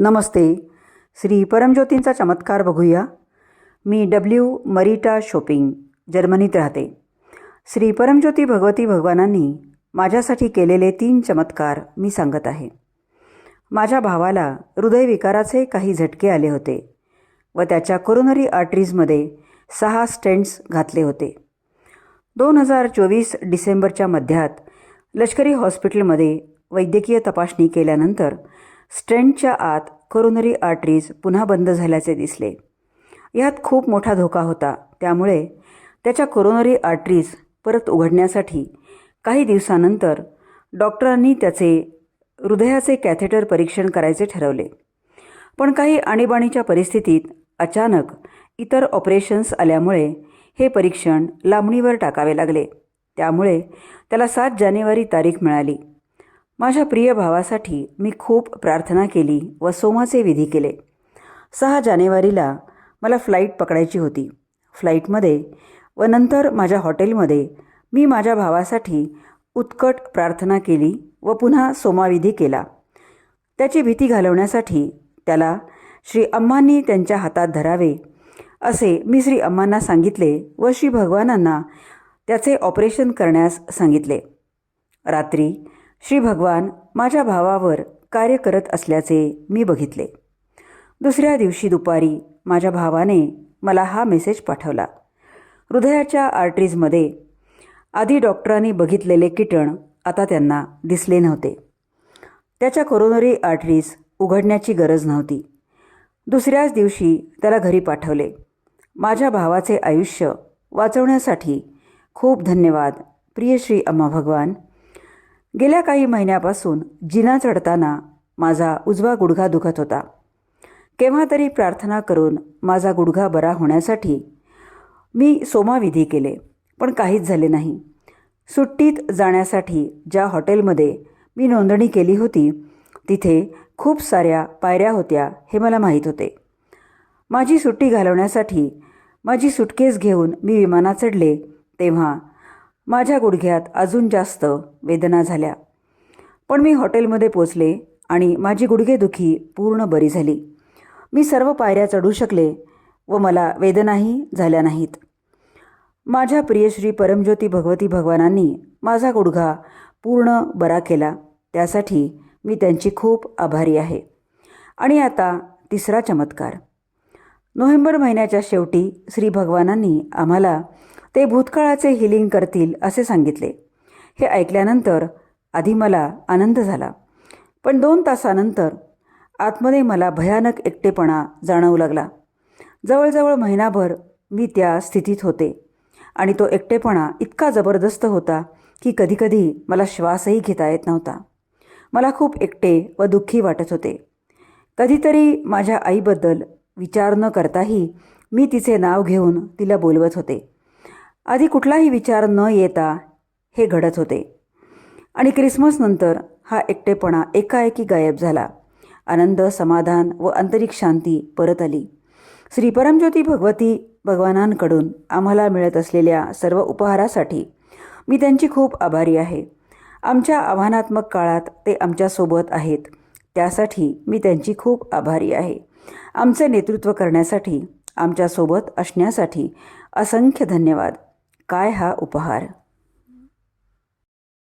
नमस्ते. श्री परमज्योतींचा चमत्कार बघूया. मी W मरिटा shopping जर्मनीत राहते. श्री परमज्योती भगवती भगवानांनी माझ्यासाठी केलेले तीन चमत्कार मी सांगत आहे. माझ्या भावाला हृदयविकाराचे काही झटके आले होते व त्याच्या कोरोनरी आर्टरीजमध्ये सहा स्टेंट्स घातले होते. दोन हजार चोवीस डिसेंबरच्या मध्यात लष्करी हॉस्पिटलमध्ये वैद्यकीय तपासणी केल्यानंतर स्टेंटच्या आत कोरोनरी आर्टरीज पुन्हा बंद झाल्याचे दिसले. यात खूप मोठा धोका होता. त्यामुळे त्याच्या कोरोनरी आर्टरीज परत उघडण्यासाठी काही दिवसानंतर डॉक्टरांनी त्याचे हृदयाचे कॅथेटर परीक्षण करायचे ठरवले. पण काही आणीबाणीच्या परिस्थितीत अचानक इतर ऑपरेशन्स आल्यामुळे हे परीक्षण लांबणीवर टाकावे लागले. त्यामुळे त्याला सात जानेवारी तारीख मिळाली. माझ्या प्रिय भावासाठी मी खूप प्रार्थना केली व सोमाचे विधी केले. सहा जानेवारीला मला फ्लाईट पकडायची होती. फ्लाईटमध्ये व नंतर माझ्या हॉटेलमध्ये मी माझ्या भावासाठी उत्कट प्रार्थना केली व पुन्हा सोमाविधी केला. त्याची भीती घालवण्यासाठी त्याला श्री अम्मांनी त्यांच्या हातात धरावे असे मी श्री अम्मांना सांगितले व श्री भगवानांना त्याचे ऑपरेशन करण्यास सांगितले. रात्री श्री भगवान माझ्या भावावर कार्य करत असल्याचे मी बघितले. दुसऱ्या दिवशी दुपारी माझ्या भावाने मला हा मेसेज पाठवला. हृदयाच्या आर्टरीजमध्ये आधी डॉक्टरांनी बघितलेले किटण आता त्यांना दिसले नव्हते. त्याच्या कोरोनरी आर्टरीज उघडण्याची गरज नव्हती. दुसऱ्याच दिवशी त्याला घरी पाठवले. माझ्या भावाचे आयुष्य वाचवण्यासाठी खूप धन्यवाद प्रिय श्री अम्मा भगवान. गेल्या काही महिन्यापासून जिना चढताना माझा उजवा गुडघा दुखत होता. केव्हा तरी प्रार्थना करून माझा गुडघा बरा होण्यासाठी मी सोमाविधी केले पण काहीच झाले नाही. सुट्टीत जाण्यासाठी ज्या हॉटेलमध्ये मी नोंदणी केली होती तिथे खूप साऱ्या पायऱ्या होत्या हे मला माहीत होते. माझी सुट्टी घालवण्यासाठी माझी सुटकेस घेऊन मी विमानात चढले तेव्हा माझ्या गुडघ्यात अजून जास्त वेदना झाल्या. पण मी हॉटेलमध्ये पोचले आणि माझी गुडघेदुखी पूर्ण बरी झाली. मी सर्व पायऱ्या चढू शकले व मला वेदनाही झाल्या नाहीत. माझ्या प्रियश्री परमज्योती भगवती भगवानांनी माझा गुडघा पूर्ण बरा केला. त्यासाठी मी त्यांची खूप आभारी आहे. आणि आता तिसरा चमत्कार. नोव्हेंबर महिन्याच्या शेवटी श्री भगवानांनी आम्हाला ते भूतकाळाचे हिलिंग करतील असे सांगितले. हे ऐकल्यानंतर आधी मला आनंद झाला. पण दोन तासानंतर आतमध्ये मला भयानक एकटेपणा जाणवू लागला. जवळजवळ महिनाभर मी त्या स्थितीत होते आणि तो एकटेपणा इतका जबरदस्त होता की कधीकधी मला श्वासही घेता येत नव्हता. मला खूप एकटे व दुःखी वाटत होते. कधीतरी माझ्या आईबद्दल विचार न करताही मी तिचे नाव घेऊन तिला बोलवत होते. आधी कुठलाही विचार न येता हे घडत होते. आणि क्रिसमसनंतर हा एकटेपणा एकाएकी गायब झाला. आनंद समाधान व आंतरिक शांती परत आली. श्री परमज्योती भगवती भगवानांकडून आम्हाला मिळत असलेल्या सर्व उपहारासाठी मी त्यांची खूप आभारी आहे. आमच्या आव्हानात्मक काळात ते आमच्यासोबत आहेत. त्यासाठी मी त्यांची खूप आभारी आहे. आमचे नेतृत्व करण्यासाठी आमच्यासोबत असण्यासाठी असंख्य धन्यवाद. काय हा उपहार?